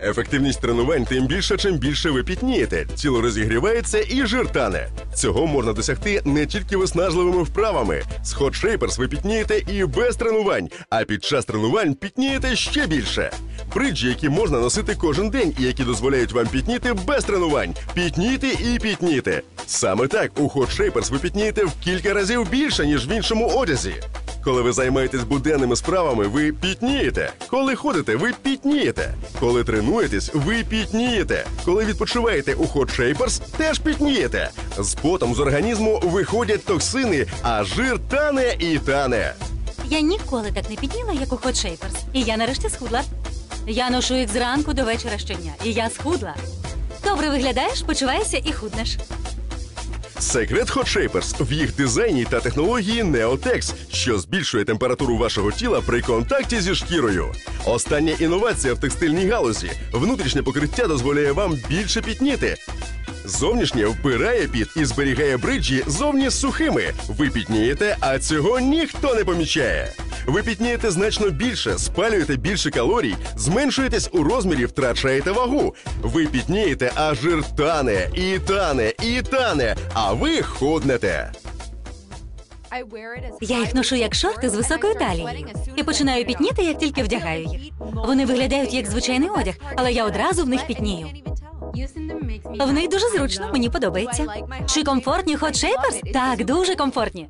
Ефективність тренувань тим більше, чим більше ви пітнієте. Тіло розігрівається і жир тане. Цього можна досягти не тільки виснажливими вправами. З Hot Shapers ви пітнієте і без тренувань, а під час тренувань пітнієте ще більше. Бриджі, які можна носити кожен день і які дозволяють вам пітніти без тренувань. Пітніти і пітніти. Саме так у Hot Shapers ви пітнієте в кілька разів більше, ніж в іншому одязі. Коли ви займаєтесь буденними справами, ви пітнієте. Коли ходите, ви пітнієте. Коли тренуєтесь, ви пітнієте. Коли відпочиваєте у Hot Shapers, теж пітнієте. З потом з організму виходять токсини, а жир тане і тане. Я ніколи так не підніла, як у Hot Shapers. І я нарешті схудла. Я ношу їх зранку до вечора щодня. І я схудла. Добре виглядаєш, почуваєшся і худнеш. Секрет Hot Shapers в їх дизайні та технології Neotex, що збільшує температуру вашого тіла при контакті зі шкірою. Остання інновація в текстильній галузі. Внутрішнє покриття дозволяє вам більше пітніти. Зовнішнє вбирає піт і зберігає бриджі зовні сухими. Ви пітнієте, а цього ніхто не помічає. Ви пітнієте значно більше, спалюєте більше калорій, зменшуєтесь у розмірі, втрачаєте вагу. Ви пітнієте, а жир тане, і тане, і тане, а ви худнете. Я їх ношу як шорти з високою талією. І починаю пітніти, як тільки вдягаю їх. Вони виглядають як звичайний одяг, але я одразу в них пітнію. В них дуже зручно, мені подобається. Чи комфортні Hot Shapers? Так, дуже комфортні.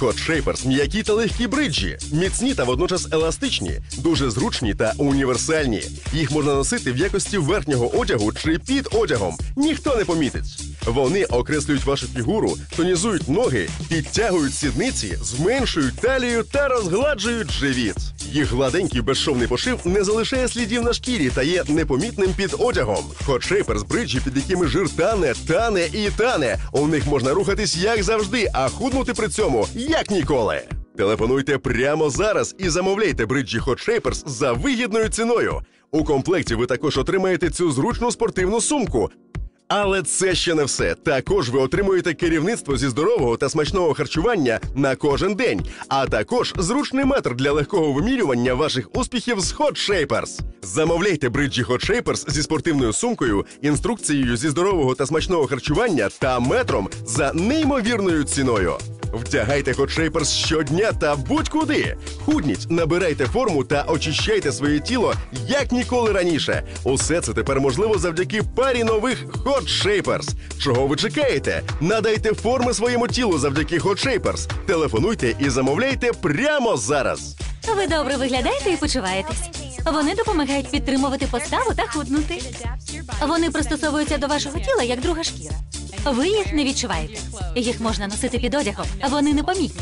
Hot Shapers – м'які та легкі бриджі, міцні та водночас еластичні, дуже зручні та універсальні. Їх можна носити в якості верхнього одягу чи під одягом. Ніхто не помітить. Вони окреслюють вашу фігуру, тонізують ноги, підтягують сідниці, зменшують талію та розгладжують живіт. Їх гладенький безшовний пошив не залишає слідів на шкірі та є непомітним під одягом. Hot Shapers – бриджі, під якими жир тане, тане і тане. У них можна рухатись як завжди, а худнути при цьому як ніколи. Телефонуйте прямо зараз і замовляйте бриджі Hot Shapers за вигідною ціною. У комплекті ви також отримаєте цю зручну спортивну сумку. Але це ще не все. Також ви отримуєте керівництво зі здорового та смачного харчування на кожен день, а також зручний метр для легкого вимірювання ваших успіхів з Hot Shapers. Замовляйте бриджі Hot Shapers зі спортивною сумкою, інструкцією зі здорового та смачного харчування та метром за неймовірною ціною. Вдягайте Hot Shapers щодня та будь-куди. Худніть, набирайте форму та очищайте своє тіло як ніколи раніше. Усе це тепер можливо завдяки парі нових Hot Shapers. Чого ви чекаєте? Надайте форми своєму тілу завдяки Hot Shapers. Телефонуйте і замовляйте прямо зараз. Ви добре виглядаєте і почуваєтесь. Вони допомагають підтримувати поставу та худнути. Вони пристосовуються до вашого тіла як друга шкіра. Ви їх не відчуваєте. Їх можна носити під одягом, а вони непомітні.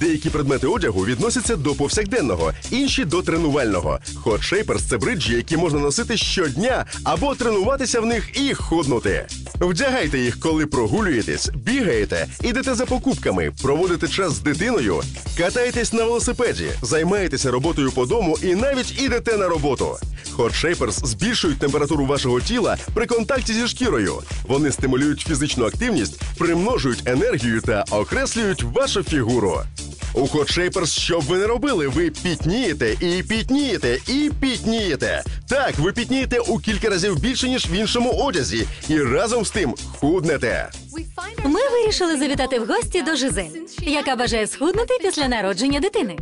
Деякі предмети одягу відносяться до повсякденного, інші до тренувального. Hot Shapers – це бриджі, які можна носити щодня або тренуватися в них і худнути. Вдягайте їх, коли прогулюєтесь, бігаєте, ідете за покупками, проводите час з дитиною, катаєтесь на велосипеді, займаєтеся роботою по дому і навіть ідете на роботу. Hot Shapers збільшують температуру вашого тіла при контакті зі шкірою. Вони стимулюють фізичну активність, примножують енергію та окреслюють вашу фігуру. У Hot Shapers, що б ви не робили, ви пітнієте і пітнієте і пітнієте. Так, ви пітнієте у кілька разів більше, ніж в іншому одязі, і разом з тим худнете. Ми вирішили завітати в гості до Жизель, яка бажає схуднути після народження дитини.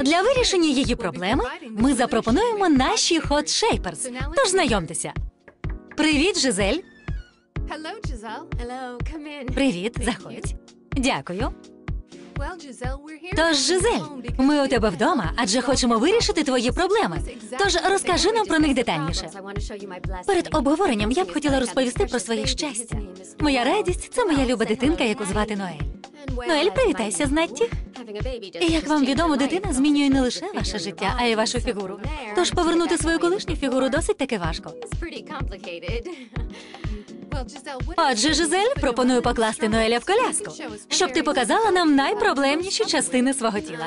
Для вирішення її проблеми ми запропонуємо наші Hot Shapers. Тож знайомтеся. Привіт, Жизель. Привіт, заходь. Дякую. Тож, Жизель, ми у тебе вдома, адже хочемо вирішити твої проблеми. Тож розкажи нам про них детальніше. Перед обговоренням я б хотіла розповісти про своє щастя. Моя радість це моя люба дитинка, яку звати Ноель. Ноель, привітайся з Натті. І як вам відомо, дитина змінює не лише ваше життя, а й вашу фігуру. Тож повернути свою колишню фігуру досить таки важко. Отже, Жизель, пропоную покласти Ноеля в коляску, щоб ти показала нам найпроблемніші частини свого тіла.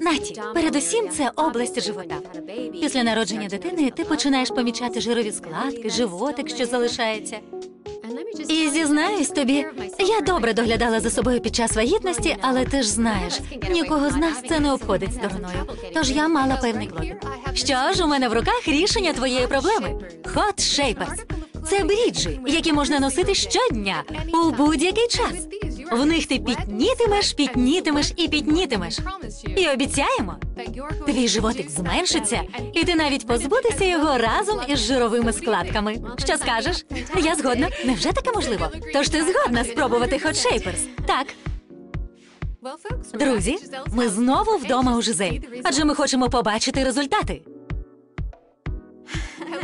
Наті, передусім це область живота. Після народження дитини ти починаєш помічати жирові складки, животик, що залишається. І зізнаюсь тобі, я добре доглядала за собою під час вагітності, але ти ж знаєш, нікого з нас це не обходить стороною. Тож я мала певний клопіт. Що ж, у мене в руках рішення твоєї проблеми. Hot Shapers. Це бріджі, які можна носити щодня у будь-який час. В них ти пітнітимеш, пітнітимеш і пітнітимеш. І обіцяємо, твій животик зменшиться, і ти навіть позбудешся його разом із жировими складками. Що скажеш? Я згодна. Невже таке можливо? Тож ти згодна спробувати Hot Shapers? Так, друзі, ми знову вдома у Жизель, адже ми хочемо побачити результати.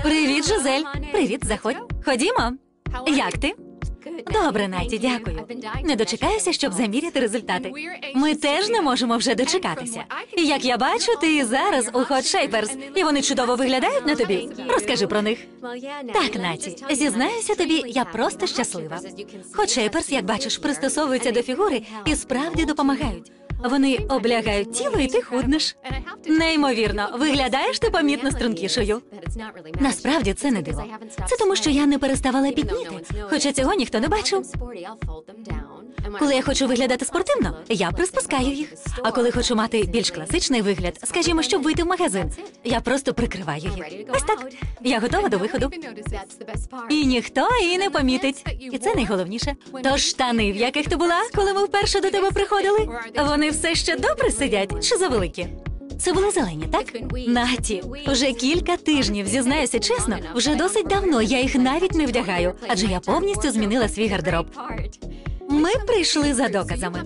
Привіт, Жизель. Привіт, заходь. Ходімо. Як ти? Добре, Наті, дякую. Не дочекаюся, щоб заміряти результати. Ми теж не можемо вже дочекатися. І як я бачу, ти зараз у Hot Shapers, і вони чудово виглядають на тобі. Розкажи про них. Так, Наті, зізнаюся тобі, я просто щаслива. Hot Shapers, як бачиш, пристосовуються до фігури і справді допомагають. Вони облягають тіло, і ти худнеш. Неймовірно, виглядаєш ти помітно стрункішою. Насправді це не диво. Це тому, що я не переставала пітніти, хоча цього ніхто не бачив. Коли я хочу виглядати спортивно, я приспускаю їх. А коли хочу мати більш класичний вигляд, скажімо, щоб вийти в магазин, я просто прикриваю їх. Ось так. Я готова до виходу. І ніхто її не помітить. І це найголовніше. Тож штани, в яких ти була, коли ми вперше до тебе приходили, вони все ще добре сидять чи завеликі? Це були зелені, так? Наті, вже кілька тижнів, зізнаюся чесно, вже досить давно я їх навіть не вдягаю, адже я повністю змінила свій гардероб. Ми прийшли за доказами.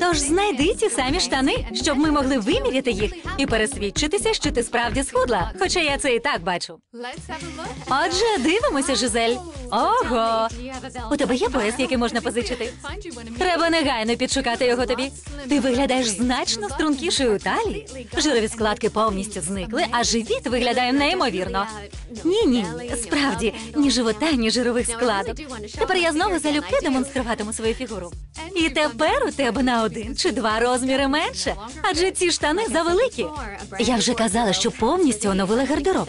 Тож знайди ті самі штани, щоб ми могли виміряти їх і пересвідчитися, що ти справді схудла. Хоча я це і так бачу. Отже, дивимося, Жизель. Ого! У тебе є пояс, який можна позичити? Треба негайно підшукати його тобі. Ти виглядаєш значно стрункішою у талії. Жирові складки повністю зникли, а живіт виглядає неймовірно. Ні, ні, справді, ні живота, ні жирових складок. Тепер я знову залюбки демонструватиму свою фігуру. І тепер у тебе на один чи два розміри менше, адже ці штани завеликі. Я вже казала, що повністю оновила гардероб.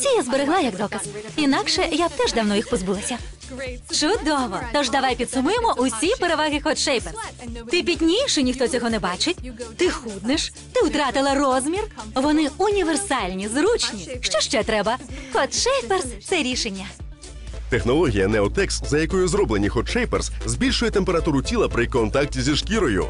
Ці я зберегла як доказ. Інакше я б теж давно їх позбулася. Чудово! Тож давай підсумуємо усі переваги Hot Shapers. Ти пітнієш, і ніхто цього не бачить. Ти худнеш, ти втратила розмір. Вони універсальні, зручні. Що ще треба? Hot Shapers – це рішення. Технологія Neotex, за якою зроблені Shapers, збільшує температуру тіла при контакті зі шкірою.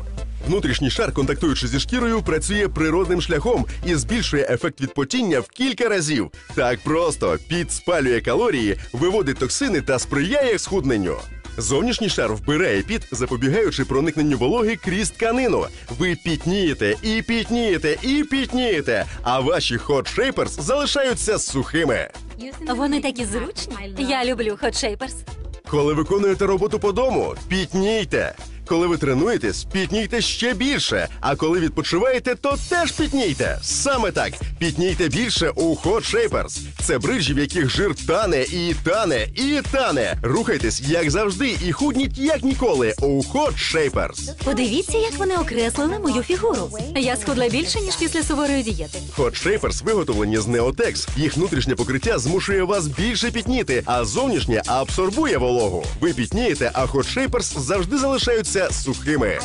Внутрішній шар, контактуючи зі шкірою, працює природним шляхом і збільшує ефект відпотіння в кілька разів. Так просто підспалює калорії, виводить токсини та сприяє схудненню. Зовнішній шар вбирає піт, запобігаючи проникненню вологи крізь тканину. Ви пітнієте і пітнієте і пітнієте, а ваші Hot Shapers залишаються сухими. Вони такі зручні. Я люблю Hot Shapers. Коли виконуєте роботу по дому, пітнійте. Коли ви тренуєтесь, пітнійте ще більше. А коли відпочиваєте, то теж пітнійте. Саме так, пітнійте більше у Hot Shapers. Це бриджі, в яких жир тане і тане і тане. Рухайтесь, як завжди, і худніть як ніколи у Hot Shapers. Подивіться, як вони окреслили мою фігуру. Я схудла більше, ніж після суворої дієти. Hot Shapers виготовлені з Neotex. Їх внутрішнє покриття змушує вас більше пітніти, а зовнішнє абсорбує вологу. Ви пітнієте, а Hot Shapers завжди залишаються сухими.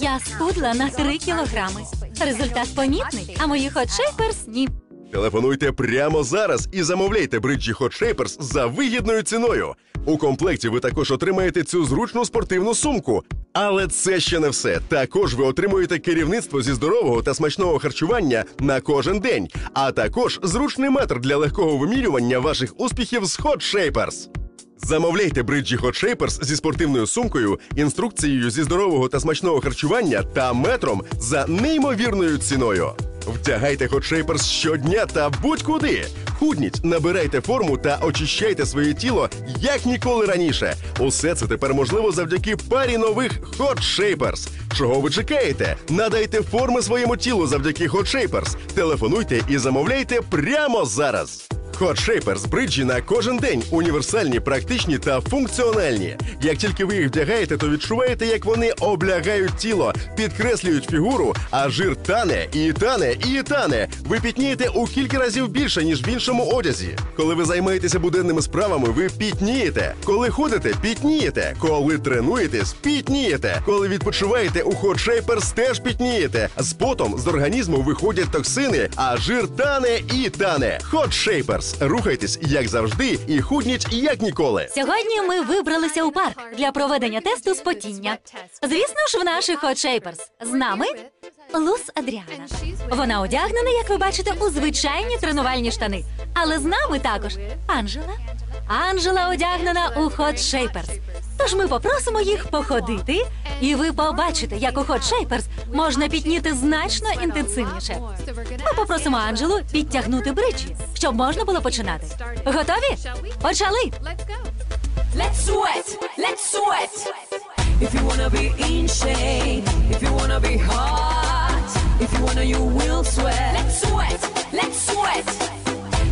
Я схудла на 3 кілограми. Результат помітний, а мої Hot Shapers – ні. Телефонуйте прямо зараз і замовляйте бриджі Hot Shapers за вигідною ціною. У комплекті ви також отримаєте цю зручну спортивну сумку. Але це ще не все. Також ви отримуєте керівництво зі здорового та смачного харчування на кожен день, а також зручний метр для легкого вимірювання ваших успіхів з Hot Shapers. Замовляйте бриджі Hot Shapers зі спортивною сумкою, інструкцією зі здорового та смачного харчування та метром за неймовірною ціною. Вдягайте Hot Shapers щодня та будь-куди. Худніть, набирайте форму та очищайте своє тіло як ніколи раніше. Усе це тепер можливо завдяки парі нових Hot Shapers. Чого ви чекаєте? Надайте форми своєму тілу завдяки Hot Shapers. Телефонуйте і замовляйте прямо зараз. Hot Shapers бриджі на кожен день універсальні, практичні та функціональні. Як тільки ви їх вдягаєте, то відчуваєте, як вони облягають тіло, підкреслюють фігуру, а жир тане і тане і тане. Ви пітнієте у кілька разів більше, ніж в іншому одязі. Коли ви займаєтеся буденними справами, ви пітнієте. Коли ходите, пітнієте. Коли тренуєтесь, пітнієте. Коли відпочиваєте у Hot Shapers, теж пітнієте. З потом з організму виходять токсини, а жир тане і тане. Hot Shapers. Рухайтесь як завжди і худніть як ніколи. Сьогодні ми вибралися у парк для проведення тесту з потіння. Звісно ж, в наших Shapers. З нами Лус Адріана. Вона одягнена, як ви бачите, у звичайні тренувальні штани. Але з нами також Анжела. Анжела одягнена у Hot Shapers. Тож ми попросимо їх походити, і ви побачите, як у Hot Shapers можна пітніти значно інтенсивніше. Ми попросимо Анжелу підтягнути бриджі, щоб можна було починати. Готові? Почали! Let's sweat, let's sweat. If you wanna be in shape, if you wanna be hot, if you wanna, you will sweat. Let's sweat, let's sweat.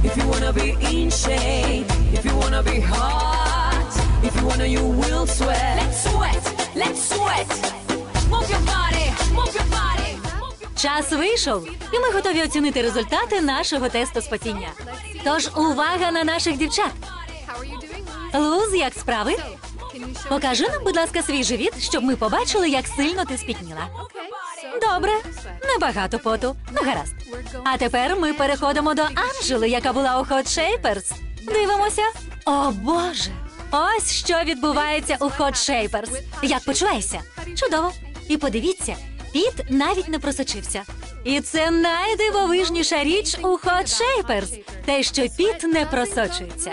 If you wanna be in shape, if you wanna Час вийшов, і ми готові оцінити результати нашого тесту спотіння. Тож увага на наших дівчат. Луз, як справи? Покажи нам, будь ласка, свій живіт, щоб ми побачили, як сильно ти спітніла. Добре, небагато поту. Ну, гаразд. А тепер ми переходимо до Анжели, яка була у Hot Shapers. Дивимося. О Боже! Ось що відбувається у Hot Shapers. Як почуваєшся? Чудово. І подивіться, піт навіть не просочився. І це найдивовижніша річ у Hot Shapers. Те, що піт не просочується.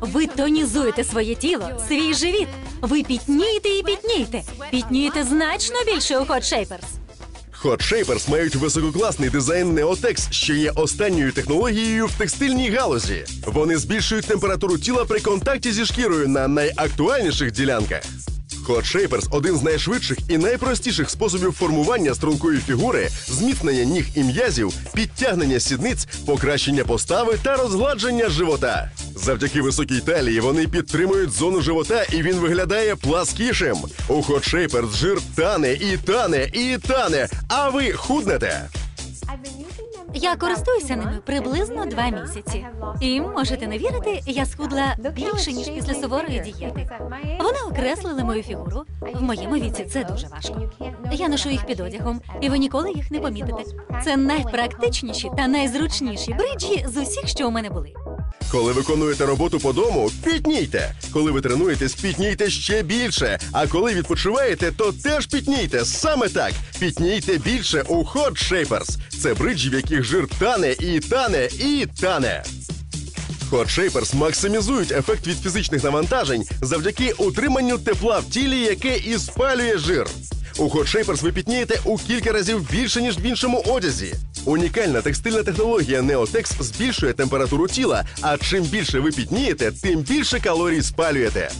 Ви тонізуєте своє тіло, свій живіт. Ви пітнієте і пітнієте. Пітнієте значно більше у Hot Shapers. Hot Shapers мають висококласний дизайн Neotex, що є останньою технологією в текстильній галузі. Вони збільшують температуру тіла при контакті зі шкірою на найактуальніших ділянках. Hot Shapers – один з найшвидших і найпростіших способів формування стрункої фігури, зміцнення ніг і м'язів, підтягнення сідниць, покращення постави та розгладження живота. Завдяки високій талії вони підтримують зону живота, і він виглядає пласкішим. У Hot Shapers жир тане і тане і тане, а ви худнете. Я користуюся ними приблизно два місяці. І можете не вірити, я схудла більше ніж після суворої дієти. Вони окреслили мою фігуру. В моєму віці це дуже важко. Я ношу їх під одягом, і ви ніколи їх не помітите. Це найпрактичніші та найзручніші бриджі з усіх, що у мене були. Коли виконуєте роботу по дому, пітнійте. Коли ви тренуєтесь, пітнійте ще більше. А коли відпочиваєте, то теж пітнійте. Саме так. Пітнійте більше у Hot Shapers. Це бриджі, в яких жир тане і тане і тане. Hot Shapers максимізують ефект від фізичних навантажень завдяки утриманню тепла в тілі, яке і спалює жир. У Hot Shapers ви пітнієте у кілька разів більше, ніж в іншому одязі. Унікальна текстильна технологія Neotex збільшує температуру тіла, а чим більше ви пітнієте, тим більше калорій спалюєте.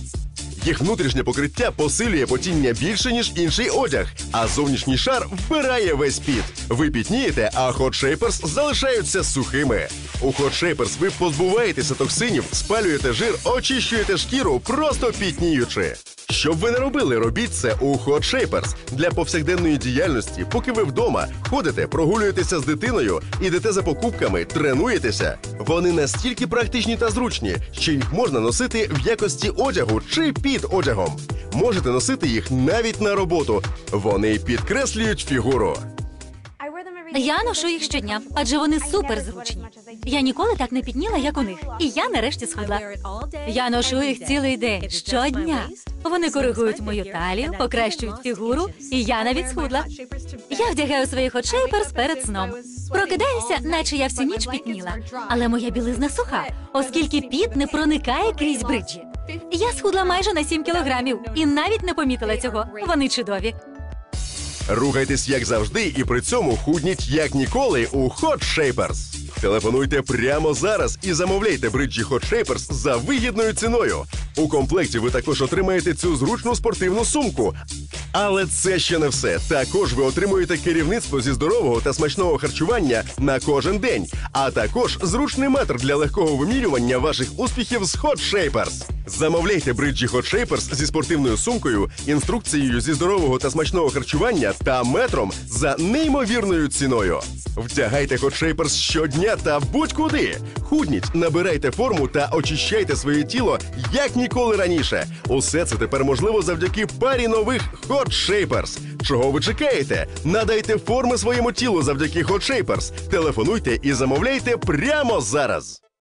Їх внутрішнє покриття посилює потіння більше, ніж інший одяг, а зовнішній шар вбирає весь піт. Ви пітнієте, а Hot Shapers залишаються сухими. У Hot Shapers ви позбуваєтеся токсинів, спалюєте жир, очищуєте шкіру, просто пітніючи. Щоб ви не робили, робіть це у Hot Shapers. для повсякденної діяльності, поки ви вдома ходите, прогулюєтеся з дитиною, ідете за покупками, тренуєтеся. Вони настільки практичні та зручні, що їх можна носити в якості одягу чи під одягом. Можете носити їх навіть на роботу. Вони підкреслюють фігуру. Я ношу їх щодня, адже вони супер зручні. Я ніколи так не підніла, як у них. І я нарешті схудла. Я ношу їх цілий день щодня. Вони коригують мою талію, покращують фігуру, і я навіть схудла. Я вдягаю свої хотшейперс перед сном. Прокидаюся, наче я всю ніч пітніла. Але моя білизна суха, оскільки піт не проникає крізь бриджі. Я схудла майже на 7 кілограмів і навіть не помітила цього. Вони чудові. Рухайтесь як завжди, і при цьому худніть як ніколи у Hot Shapers. Телефонуйте прямо зараз і замовляйте бриджі Hot Shapers за вигідною ціною. У комплекті ви також отримаєте цю зручну спортивну сумку. Але це ще не все. Також ви отримуєте керівництво зі здорового та смачного харчування на кожен день, а також зручний метр для легкого вимірювання ваших успіхів з Hot Shapers. Замовляйте бриджі Hot Shapers зі спортивною сумкою, інструкцією зі здорового та смачного харчування та метром за неймовірною ціною. Вдягайте Hot Shapers щодня та будь-куди. Худніть, набирайте форму та очищайте своє тіло як ніколи раніше. Усе це тепер можливо завдяки парі нових Hot Shapers. Чого ви чекаєте? Надайте форми своєму тілу завдяки Hot Shapers. Телефонуйте і замовляйте прямо зараз.